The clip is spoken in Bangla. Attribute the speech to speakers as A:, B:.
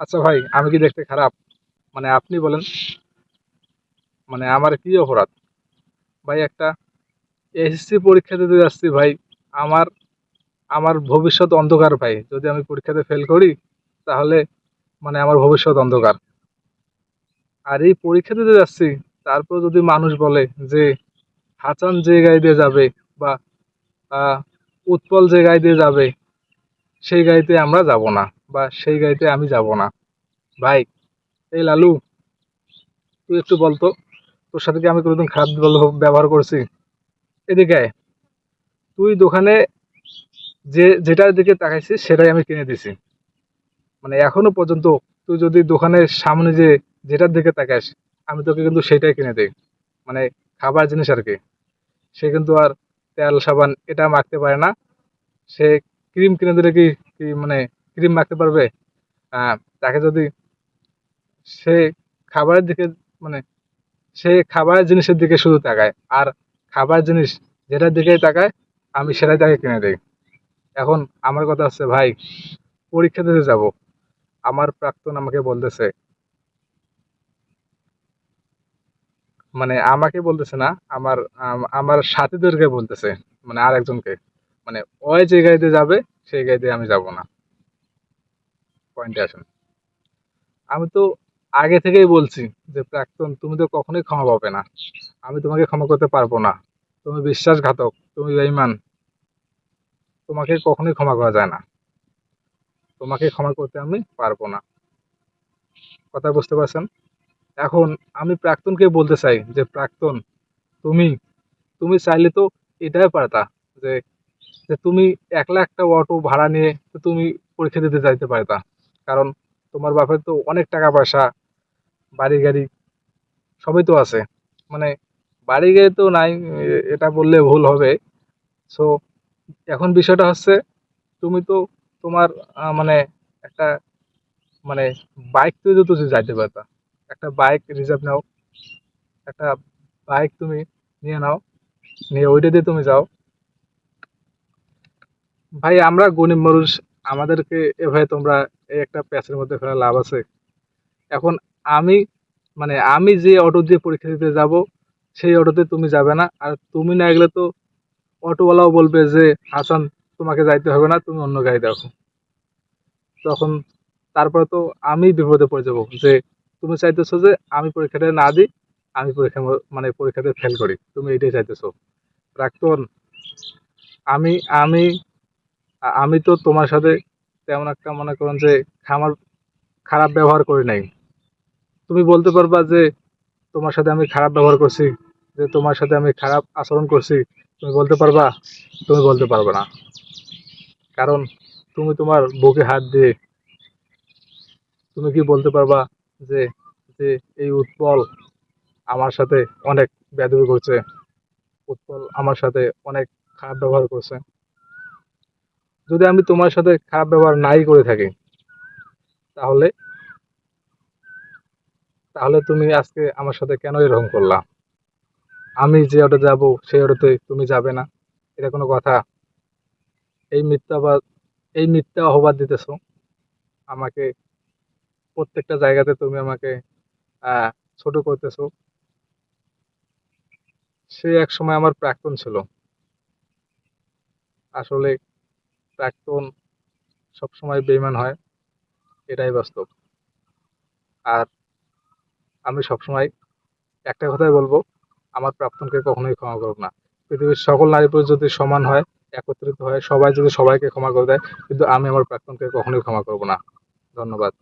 A: আচ্ছা ভাই, আমি কি দেখতে খারাপ। মানে আপনি বলেন মানে আমার কি অপরাধ? ভাই, একটা এসএসসি পরীক্ষা দিতে যাচ্ছি ভাই, আমার আমার ভবিষ্যৎ অন্ধকার ভাই। যদি আমি পরীক্ষাতে ফেল করি, তাহলে মানে আমার ভবিষ্যৎ অন্ধকার। আর এই পরীক্ষা দিতে যাচ্ছি, তারপর যদি মানুষ বলে যে হাসান যে গাড়ি দিয়ে যাবে বা উৎপল যে গাড়ি দিয়ে যাবে, সেই গাড়িতে আমরা যাব না। বা সেই গাড়িতে আমি যাব না। ভাই, এই লালু, তুই একটু বলতো তোর সাথে কি আমি কোনোদিন খারাপ ব্যবহার- করছি? এদিকে তুই দোকানে যে, যেটার দিকে তাকাইছিস সেটাই আমি কিনে দিছি। মানে এখনও পর্যন্ত তুই যদি দোকানের সামনে যে, যেটার দিকে তাকাস, আমি তোকে কিন্তু সেটাই কিনে দিই। মানে খাবার জিনিস আর কি। সে কিন্তু আর তেল, সাবান এটা মাখতে পারে না। সে ক্রিম কিনে দিলে কি মানে ক্রিম মাখতে পারবে। তাকে যদি সে খাবারের দিকে মানে সে খাবারের জিনিসের দিকে শুধু তাকায়, আর খাবার জিনিস যেটার দিকে তাকায়, আমি সেটাই তাকে কিনে দিই। এখন আমার কথা হচ্ছে, ভাই, পরীক্ষা দিতে যাব। আমার প্রাক্তন আমাকে বলতেছে মানে আমাকে বলতেছে না, আমার আমার সাথীদেরকে বলতেছে মানে আর একজনকে মানে ওই যে গাড়িতে যাবে, সেই গাড়িতে আমি যাব না। পয়েন্টে আসেন। আমি তো আগে থেকেই বলছি যে, প্রাক্তন, তুমি তো কখনোই ক্ষমা পাবে না। আমি তোমাকে ক্ষমা করতে পারব না। তুমি বিশ্বাসঘাতক, তুমি বেঈমান। তোমাকে কখনোই ক্ষমা করা যায় না। তোমাকে ক্ষমা করতে আমি পারব না। কথা বুঝতে পারছেন? এখন আমি প্রাক্তনকে বলতে চাই যে, প্রাক্তন, তুমি তুমি চাইলে তো এটাই পারতা যে তুমি একলা একটা অটো ভাড়া নিয়ে তুমি পরীক্ষা দিতে যাইতে পারতা। কারণ তোমার বাপের তো অনেক টাকা পয়সা, বাড়ি গাড়ি সবই তো আছে। মানে বাড়ি গাড়ি তো নাই, এটা বললে ভুল হবে। সো এখন বিষয়টা হচ্ছে তুমি তো তোমার মানে একটা মানে বাইক তুই তো তুই যাইতে পারতা। একটা বাইক রিজার্ভ নাও, একটা বাইক তুমি নিয়ে নাও, নিয়ে ওইটা দিয়ে তুমি যাও। ভাই, আমরা গরিব মানুষ, আমাদেরকে এভাবে তোমরা একটা প্যাচের মধ্যে ফেলা লাভ আছে। এখন আমি মানে আমি যে অটো দিয়ে পরীক্ষা দিতে যাব, সেই অটোতে তুমি যাবে না। আর তুমি না গেলে তো অটোওয়ালাও বলবে যে, হাসান, তোমাকে যাইতে হবে না, তুমি অন্য গাড়ি দেখো। তখন তারপরে তো আমি বিপদে পড়ে যাব যে, তুমি চাইতেছো যে, আমি পরীক্ষাটা না দিই, আমি পরীক্ষা মানে পরীক্ষাতে ফেল করি। তুমি এটাই চাইতেছো। প্রাক্তন, আমি আমি আমি তো তোমার সাথে তেমন একটা মনে করুন যে আমার খারাপ ব্যবহার করি নাই। তুমি বলতে পারবা যে তোমার সাথে আমি খারাপ ব্যবহার করছি, যে তোমার সাথে আমি খারাপ আচরণ করছি। তুমি বলতে পারবা? তুমি বলতে পারবে না। কারণ তুমি তোমার বুকে হাত দিয়ে তুমি কি বলতে পারবা যে যে এই উৎপল আমার সাথে অনেক বেদবি করছে, উৎপল আমার সাথে অনেক খারাপ ব্যবহার করছে। যদি আমি তোমার সাথে খারাপ ব্যবহার নাই করে থাকি, তাহলে তাহলে তুমি আজকে আমার সাথে কেন এরকম করলা? আমি যে অটো যাব, সেই অটোতে তুমি যাবে না। এটা কোনো কথা? এই মিথ্যাবাদ এই মিথ্যা অপবাদ দিতেছো। আমাকে প্রত্যেকটা জায়গাতে তুমি আমাকে ছোট করতেছো। সে এক সময় আমার প্রাক্তন ছিল। আসলে প্রাক্তন সবসময় বেইমান হয়, এটাই বাস্তব। আর আমি সবসময় একটা কথাই বলব, আমার প্রাক্তনকে কখনোই ক্ষমা করব না। পৃথিবীর সকল নারী পুরুষ যদি সমান হয়, একত্রিত হয় সবাই যদি সবাইকে ক্ষমা করে দেয়, কিন্তু আমি আমার প্রাক্তনকে কখনোই ক্ষমা করব না। ধন্যবাদ।